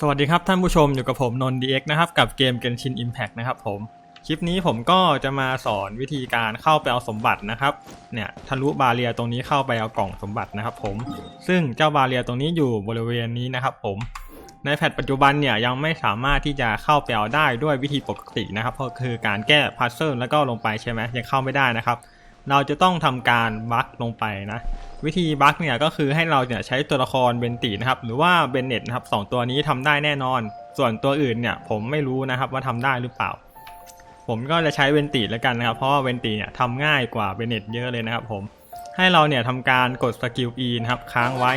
สวัสดีครับท่านผู้ชมอยู่กับผมนนท์ DX นะครับ กับเกม Genshin Impact นะครับผม คลิปนี้ผมก็จะมาสอนวิธีการเข้าไปเอาสมบัตินะครับ เนี่ยทะลุบาเรียตรงนี้เข้าไปเอากล่องสมบัตินะครับ ผม ซึ่งเจ้าบาเรียตรงนี้อยู่บริเวณนี้นะครับ ผม ในแพทปัจจุบันเนี่ยยังไม่สามารถที่จะเข้าไปเอาได้ด้วยวิธีปกตินะครับ ก็คือการแก้พัซเซิลแล้วก็ลงไปใช่ไหมยังเข้าไม่ได้นะครับ เราจะต้องทำการบั๊กลงไปนะ วิธีบั๊กเนี่ยก็คือให้เราเนี่ยใช้ตัวละครเบนตินะครับ หรือว่าเบนเน็ตนะครับสองตัวนี้ทำได้แน่นอน ส่วนตัวอื่นเนี่ยผมไม่รู้นะครับว่าทำได้หรือเปล่า ผมก็จะใช้เวนติแล้วกันนะครับ เพราะว่าเวนติเนี่ยทำง่ายกว่าเบนเน็ตเยอะเลยนะครับผม ให้เราเนี่ยทำการกดสกิล E นะครับค้างไว้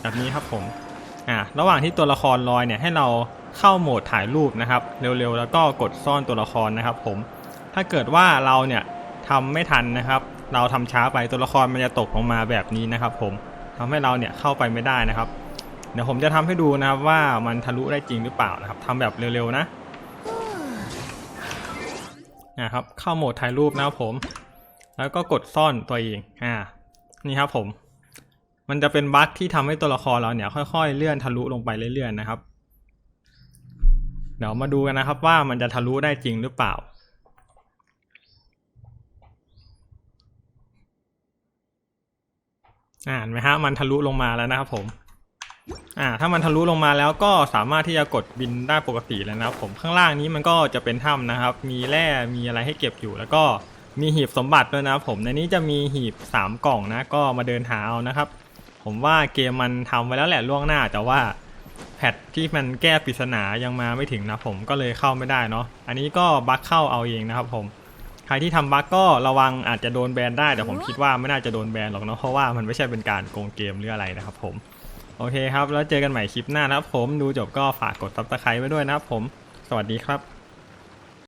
แบบนี้ครับผมอ่าระหว่างที่ตัวละครลอยเนี่ยให้เราเข้าโหมดถ่ายรูปนะครับ เร็วๆ แล้วก็กดซ่อนตัวละครนะครับผม ถ้าเกิดว่าเราเนี่ย ทำไม่ทันนะครับ เราทำช้าไปตัวละครมันจะตกลงมาแบบนี้นะครับ ผมทำให้เราเนี่ยเข้าไปไม่ได้นะครับ เดี๋ยวผมจะทำให้ดูนะครับว่ามันทะลุได้จริงหรือเปล่านะครับทำแบบเร็วๆนะนะครับเข้าโหมดถ่ายรูปนะครับผม แล้วก็กดซ่อนตัวเองอ่านี่ครับผม มันจะเป็นบั๊กที่ทำให้ตัวละครเราเนี่ย ค่อยๆ เลื่อนทะลุลงไปเรื่อยๆนะครับ เดี๋ยวมาดูกันนะครับว่ามันจะทะลุได้จริงหรือเปล่า อ่านไหมฮะมันทะลุลงมาแล้วนะครับผมอ่าถ้ามันทะลุลงมาแล้วก็สามารถที่จะกดบินได้ปกติแล้วนะครับผมข้างล่างนี้มันก็จะเป็นถ้ำนะครับ มีแร่มีอะไรให้เก็บอยู่ แล้วก็มีหีบสมบัติด้วยนะครับผมในนี้จะมีหีบสามกล่องนะก็มาเดินหาเอานะครับ ผมว่าเกมมันทำไว้แล้วแหละล่วงหน้า แต่ว่าแพทที่มันแก้ปริศนายังมาไม่ถึงนะผมก็เลยเข้าไม่ได้เนาะอันนี้ก็บั๊กเข้าเอาเองนะครับผม ครที่ทำบั๊กก็ระวังอาจจะโดนแบนได้ แต่ผมคิดว่าไม่น่าจะโดนแบนหรอกเนาะเพราะว่ามันไม่ใช่เป็นการโกงเกมหรืออะไรนะครับผม โอเคครับ แล้วเจอกันใหม่คลิปหน้านะครับผมดูจบก็ฝากกดซับสไครต์ไว้ด้วยนะครับผม สวัสดีครับ